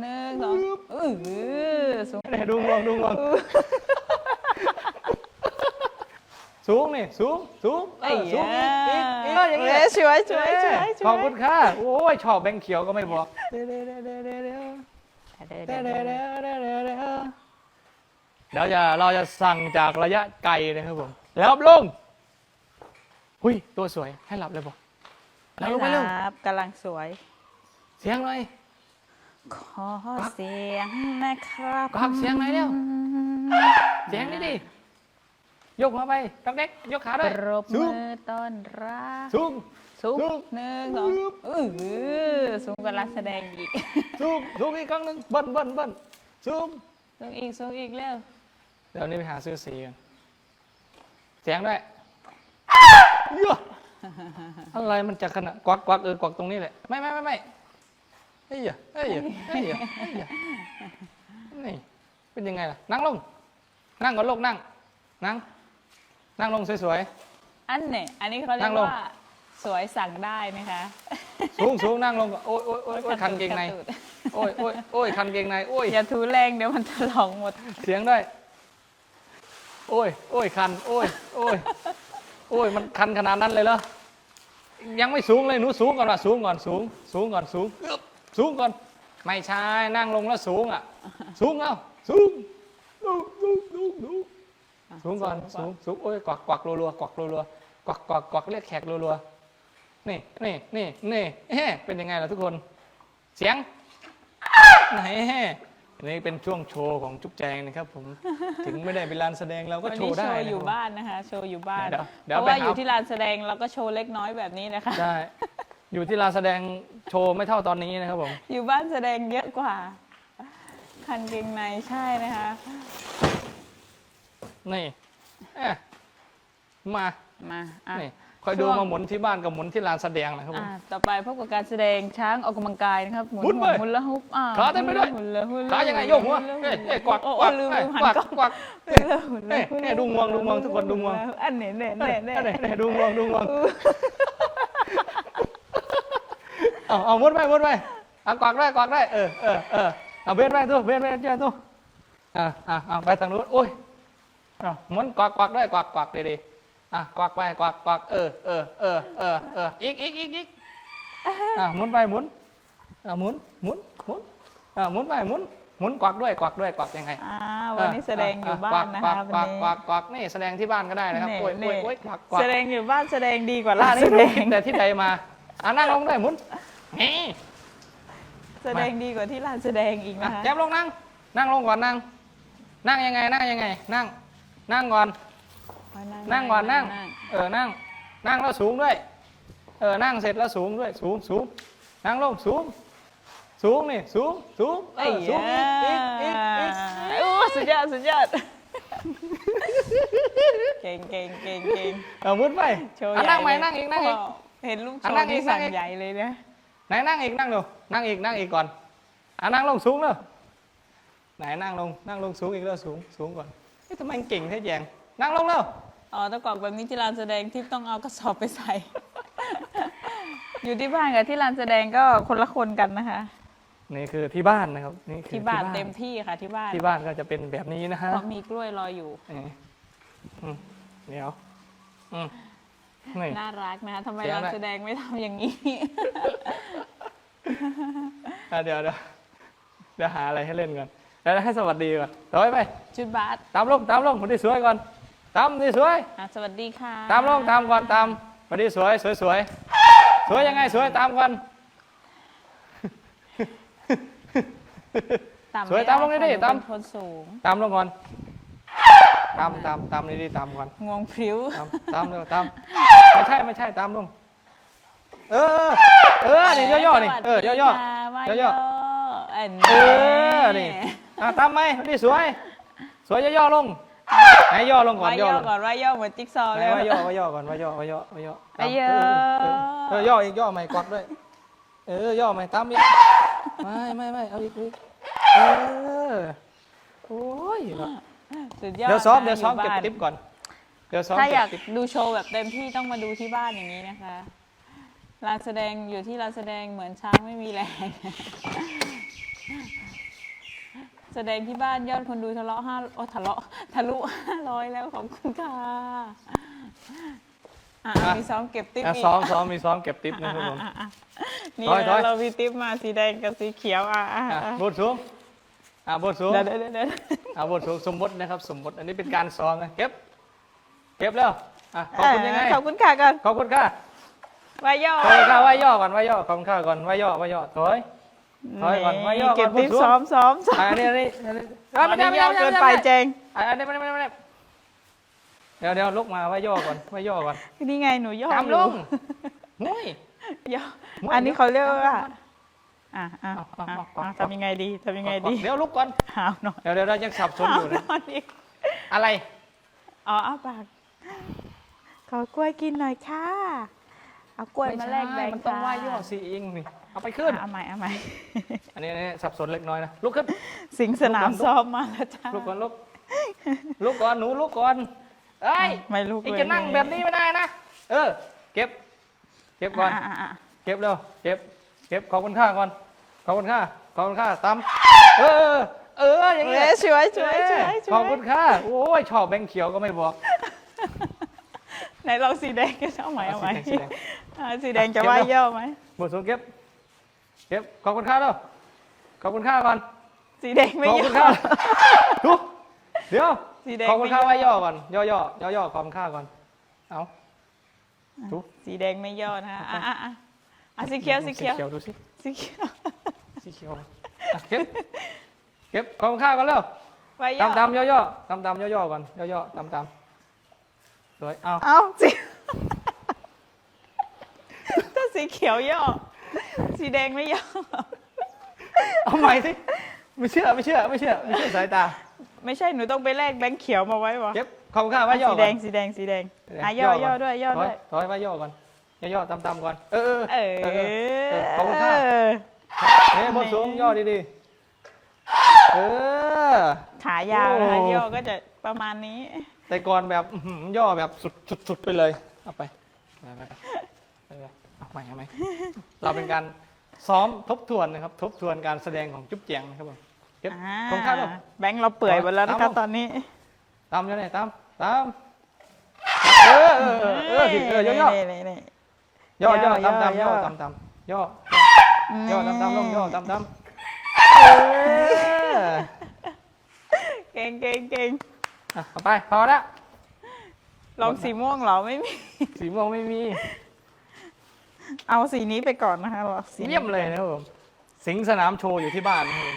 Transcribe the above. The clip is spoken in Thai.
หนึ่งสองเออสูงไหนดูงวงดูงวงสูงนี่สูงสูงเอไอ้อสูงยาอีกอีกอีกเอ้อย่างยเงี้ยสวยสวยสวยขอบคุณค่ะโอ้ยชอบแบงค์เขียวก็ไม่บอกเดี๋ยวเดี๋ยวเดี๋ยวเดี๋ยวเดี๋ยวเดี๋ยวเดี๋ยวเดี๋ยวเดี๋ยวเดี๋ยวเดี๋ยวเดี๋ยวจะเราจะสั่งจากระยะไกลนะครับผมแล้วลงหุยตัวสวยให้หลับเลยบอกแล้วลงไปเร็วครับกำลังสวย เสียงหน่อย ขอเสียงนะครับกวักเสียงหน่อยเร็วเสียงนี่ดิยกมาไปตักเด็กยกขาปด้วยรบสูมืงอต้อนรับสูงสูงสูงหนึ่งสองเออสูงกว่านักแสดงอีกสูงสูงอีกครั้งหนึ่งเบิ้ลเบิ้ลเบิ้ลสูงสูงอีกสูงอีกเร็วเดี๋ยวนี้ไปหาซื้อสีกันเสียงด้วยเยอะอะไรมันจะขนาดกวักกวักเออกวักตรงนี้แหละไม่ไม่ไม่ไม่เฮ้ยอะเฮ้ยอะเฮ้ยอะเฮ้ยอะนี่เป็นยังไงล่ะ นั่งลง นั่งก่อนลูกนั่ง นั่ง นั่งลงสวย อันเนี่ยอันนี้เขาเรียนั่กงลง ว่าสวยสั่งได้นะคะๆ สูงสูงนั่งลงก่อนโอ้ยโอ้ยโอ้ยโอ้ยคันเกงในตูดโอ้ยโอ้ยโอ้ยคันเกงใน โอ้ย อย่าถูแรงเดี๋ยวมันถลอกหมด เสียงด้วย โอ้ย โอ้ย คัน โอ้ย โอ้ย โอ้ย มันคันขนาดนั้นเลยเหรอ ยังไม่สูงเลย หนูสูงก่อนว่ะสูงก่อน สูง สูงก่อน สูงอึ๊บ สูงก่อน ไม่ใช่นั่งลงแล้วสูงอะ สูงเอ้าสูงสูงสูงสูงสูงสูงก่อนสูงสูงโอ้ยกวักกวักรัวๆกวักรัวๆกวักกวักกวักเรียกแขกรัวๆนี่นี่นี่นี่เฮ้เป็นยังไงล่ะทุกคน เสียงไหนแฮ่อันนี้เป็นช่วงโชว์ของจุ๊บแจงนะครับผม ถึงไม่ได้เป็นลานแสดงเราก็วันโชนี้ว์โชได้ว์นะอยู่ครับบ้านนะคะ โชว์อยู่บ้านเดี๋ยวเดี๋ยวเพราะว่าไปหาอยู่ที่ลานแสดงเราก็โชว์เล็กน้อยแบบนี้นะคะใช่ อยู่ที่ลานแสดงโชว์ไม่เท่าตอนนี้นะครับผม อยู่บ้านแสดงเยอะกว่า คันเกงในใช่นะคะ นี่เอ๊ะมามาอะ นี่คอยดูช่วง มาหมุนที่บ้านกับหมุนที่ลานแสดงนะครับผม อะต่อไปพบกับการแสดงช้างออกกำลังกายนะครับหมุนหมุนไปหมุนละฮุบอะขาเต้นไปด้วย หมุนละหมุนละขายังไงโยกหัวหมุนละเอ้ยเอ้ยกวักโอ้กโอ้วักลืมเอ้ยลืมหันกวักกล้องกวักหมุนละหมุนละเอ้ยหมุนละเอ้ยดูงวงดูงวงทุกคนดูงวง อันเน่เน่เอ้เน่ยเน่เอ้ยเอ้ยดูงวงดูงวง เอาเอาหมุนไปหมุนไปเอากวักได้กวักได้เออเออเออเอาเบสไปตัวเบสไปเจ้าตัวอะอะเอาไปทางนู้นโอ้ยเอาหมุนกวักกวักได้กวักกวักดีๆอะกวักไปกวักกวักเออเออเออเออเอออีกอีกอีกอีกอะหมุนไปหมุนอะหมุนหมุนหมุนอะหมุนไปหมุนหมุนกวักด้วยกวักด้วยกวักยังไงอ่าวันนี้แสดงอยู่บ้านนะกวัคะกวันกวักนี้กวักกวักนี่แสดงที่บ้านก็ได้นะครับนี่โอ้ยโอ้ยนี่โอ้ยกวักกวักแสดงอยู่บ้านแสดงดีกว่าลานไม่แสดรู้งแต่ที่ใดมาอะนั่งลงได้หมุน นี่แสดงดีกว่าที่ลานแสดงอีกอะนะคะ แจมลงนั่ง นั่งลงก่อนนั่ง นั่งยังไง นั่งยังไง นั่ง นั่งก่อน นั่งก่อนนั่ง เออ นั่ง นั่งแล้วสูงด้วย เออ นั่งเสร็จแล้วสูงด้วย สูงสูง นั่งลงสูง สูงนี่ สูง สูง เอไอ้อ สูงอีกอีกอีกอีกโอ้สุดยอดสุดยอด เก่งเก่งเก่งเก่งเอาหมุนไปโชว์อะใหญ่นั่งใหม่เลยนั่งอีก นั่งอีกโเห็นลูกโชอะนั่งว์อีที่กสั่งนั่งอีก ใหญ่เลยนะ ไหนนั่งอีกนั่งดูนั่งอีกนั่งอีกก่อนอะนั่งลงสูงเลยไหนนั่งลงนั่งลงสูงอีกแล้วสูงสูงก่อนเฮ้ยทำไมเก่งแท้แยงนั่งลงแล้วอ๋อตะกอกแบบนี้ที่ลานแสดงที่ต้องเอากระสอบไปใส่ อยู่ที่บ้านกับที่ลานแสดงก็คนละคนกันนะคะ นี่คือที่บ้านนะครับนี่คือที่บ้านเต็มที่ค่ะที่บ้านที่บ้านก็จะเป็นแบบนี้นะฮะเพราะมีกล้วยรออยู่นี่อืมเดี๋ยวอืม นี่ น่ารักนะคะทำไมเสียงลานอะไร แสดงไม่ทำอย่างนี้ อะเดี๋ยวเดี๋ยวเดี๋ยวหาอะไรให้เล่นก่อนเดี๋ยวให้สวัสดีก่อนต่อยไปชุดบาสตามลงตามลงคนที่สวยก่อน ตามที่สวย อะสวัสดีค่ะตามลงตามก่อนตามคนที่สวยสวยสวยสวยยังไงสวยตามก่อนต่ำสวยตามลงเลยดิไไตาม เป็นคนสูง ตามลงก่อน ตามตามตามนี่ดีตามก่อนงวงพริ้วตามตามเร็วตามไม่ใช่ไม่ใช่ตามลงเออ เออนี่ย่อๆนี่เออย่อๆๆย่อๆอันๆเออนี่อะตามไหมนี่สวย สวยย่อๆลงไหนย่อลงก่อนว่าย่ย่ออลงก่อนว่าย่อเหมือนจิ๊กซอว์ไหนเลยว่าย่อว่าย่อก่อนว่าย่อว่าย่อว่าย่อตามไอ้เยอะเออเออย่ออีกย่อใหม่กวักด้วย เออย่อใหม่ตามอีกไม่ไม่ไม่เอาอีกอีกเออโอ้ยเนาะ สุดยอดเดี๋ยวซ้อมนะเดี๋ยวซ้อมยู่เก็บบ้านติ๊บก่อน เดี๋ยวซ้อมถ้าอเก็ยาบกติ๊บดูโชว์แบบเต็มที่ต้องมาดูที่บ้านอย่างนี้นะคะลานแสดงอยู่ที่ลานแสดงเหมือนช้างไม่มีแรง แสดงที่บ้านยอดคนดูทะเลาะห้าโอ้ทะเลาะทะลุห้าร้อยแล้วขอบคุณค่ะอะอะมีซ้อมเก็บติ๊บอะอีกซ้อมซ้อมมีซ้อมเก็บติ๊บนะครับผมอะอะนี่ถอยถอย เรามีติ๊บมาสีแดงกับสีเขียวอะอะอะอะบทสูง อะบทสูงเดี๋ยวเดี๋ยวเดี๋ยวอะบทสูงสมมตินะครับ สมมติ อันนี้เป็นการซ้อมนะเก็บ เก็บแล้วอะขอบคุณยังไงขอบคุณค่ะก่อนขอบคุณค่ะวายย่อขอบคุณค่ะไหว้ย่อก่อนไหว้ย่อขอบคุณค่ะก่อนไหว้ย่อไหว้ย่อถอยถอยก่อนวายย่อก่อนเก็บติ๊บพูดสูงซ้อมซ้อมซ้อมอะอันนี้อันนี้อันนี้อันนี้ย่อเกินไปเจงอะอันนี้ไม่ได้ไม่ได้ไม่ได้เดี๋ยวเดี๋ยวลุกมาไหว้ย่อก่อนไหว้ย่อก่อนนี่ไงหนูย่อตามอลยู่งมุ้ยย่อมุ้ยอันนี้เขาเรียกว่า อะอะเอาเอาอะเอาเอาอะทำยังไงดีทำยังไงดีเดี๋ยวลุกก่อนหาวหน่อยเดี๋ยวเดี๋ยวเรายังสับสนหาอวยู่นนะอนอีกอะไรอ๋อเอาปากขอกล้วยกินหน่อยค่ะ เอากล้วยมาแลกแบงค์มันต้องไหว้ย่อค่ะสีอิงนี่เอาไปขึ้น อะเอาใหม่เอาใหม่ อันนี้อันนี้สับสนเล็กน้อยนะลุกขึ้น สิงสนามลุกก่อนซ้อมมาแล้วจ้าลุกก่อนลุกลุกก่อนหนูลุกก่อนเอ้ยไม่ลุกไอ้เลยจะนั่งแบบนี้ไม่ได้นะเออ เก็บ เก็บก่อน อะอะอะเก็บเร็วเก็บ เก็บขอบคุณค่าก่อน ขอบคุณค่า ขอบคุณค่าตามเออ เออ อย่างนี้เอ้ยช่วยช่วยช่วยเออช่วย ขอบคุณค่า โอ้ยชอบแบงค์เขียวก็ไม่บอก ไหนลองสีแดงก็เอาใหม่เอาใหม่สีแดงอะสีแดงจะเก็บว่าแล้วย่อไหมหมดสูงเก็บ เก็บ ขอบคุณค่าแล้วขอบคุณค่าก่อน สีแดงไม่ขอบย่คุณอค่าดูเดี๋ยว สีแดงขอบคุณค่าไม่ไว้ย่ย่อ อก่อน ย่อย่อย่อย่อขอบคุณค่าก่อน เอา ดู สีแดงไม่ย่อนะฮะอะอะอะ อะสีเขียวสีเขียวดูสิสีเขียวสีเขียวอะเก็บเก็บขอบคุณค่าก่อนเร็วว่าย่อตามตามย่อย่อตามตามย่อย่อก่อนย่อย่อตามตามสวยเอาเอ้าสีถ้าสีเขียวย่อสีแดงไม่ย่อเอาใหม่สิไม่เชื่อไม่เชื่อไม่เชื่อไม่เชื่อสายตา ไม่ใช่หนูต้องไปแลกแบงค์เขียวมาไว้วะเก็บขอบคุณค่าไว้ย่อสีก่แดอนงสีแดงสีแดงอะย่อย่อด้วยย่อด้วยถอยไว้ย่อก่อน ย่อย่อตามตามก่อน เออเอเอออเออเออขอบคุณค่าเฮ้ยบนสูงย่อดีๆ เออ ขายาวนะคะโอ้ ย่อก็จะประมาณนี้ แต่ก่อนแบบอื้อหือย่อแบบสุดสุดสุดไปเลย เอาไปไปไปไปไปไปเอาใหม่เอาใหม่เราเป็นการซ้อมทบทวนนะครับ ทบทวนการแสดงของจุ๊บแจงนะครับผมเก็บอ่าของข้าลูกแบงค์เราเปื่อยหมดแล้วนะตามคะลงตอนนี้ตามยังไงตามตามเออเออเออเออผิดเออย่อย่อนี่นี่ ย่อย่อย่อตามตามย่ย่ออตามตามย่อนี่ย่อตามตามลงย่อตามตามเออเก่งเก่งเก่งอะเอาไปพอละลองสีม่วงเหรอไม่มี สีม่วงไม่มีเอาสีนี้ไปก่อนนะคะหรอสีนี้ เยี่ยมเลยนะครับผมสิงห์สนามโชว์อยู่ที่บ้านนะครับผม